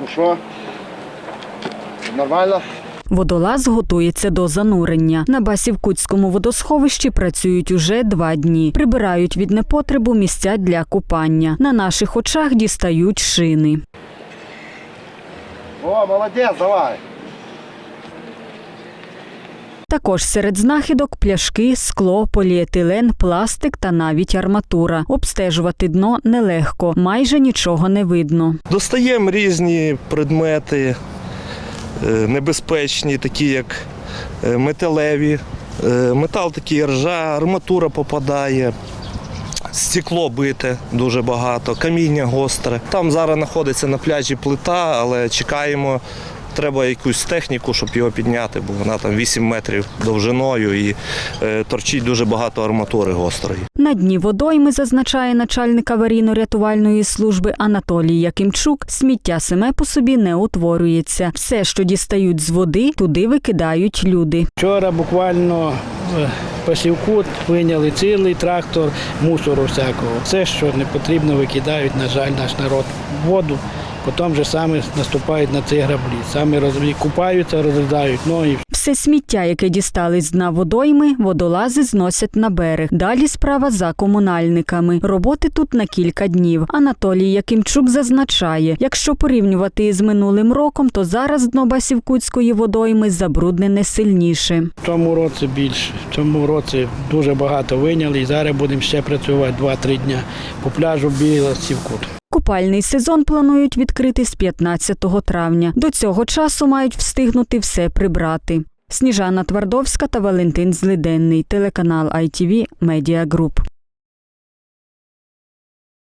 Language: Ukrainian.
Ну що? Нормально? Водолаз готується до занурення. На Басівкутському водосховищі працюють уже два дні. Прибирають від непотребу місця для купання. На наших очах дістають шини. О, молодець, давай. Також серед знахідок пляшки, скло, поліетилен, пластик та навіть арматура. Обстежувати дно нелегко, майже нічого не видно. Достаємо різні предмети е, небезпечні, такі як е, металеві, е, метал такий ржа, арматура попадає. Стекло бите дуже багато, каміння гостре. Там зараз знаходиться на пляжі плита, але чекаємо. Треба якусь техніку, щоб його підняти, бо вона там 8 метрів довжиною і е, торчить дуже багато арматури гострої. На дні водойми, зазначає начальник аварійно-рятувальної служби Анатолій Якимчук, сміття саме по собі не утворюється. Все, що дістають з води, туди викидають люди. Вчора буквально е, посівку виняли цілий трактор мусору всякого. Все, що не потрібно, викидають, на жаль, наш народ воду. Потім же саме наступають на ці граблі. Самі роз... купаються, розглядають ноги. Все сміття, яке дістали з дна водойми, водолази зносять на берег. Далі справа за комунальниками. Роботи тут на кілька днів. Анатолій Якимчук зазначає, якщо порівнювати із минулим роком, то зараз дно Басівкутської водойми забруднене сильніше. В цьому році більше. В цьому році дуже багато виняли і зараз будемо ще працювати 2-3 дні по пляжу біла Сівкут. Купальний сезон планують відкрити з 15 травня. До цього часу мають встигнути все прибрати. Сніжана Твардовська та Валентин Злиденний, телеканал ITV Media Group.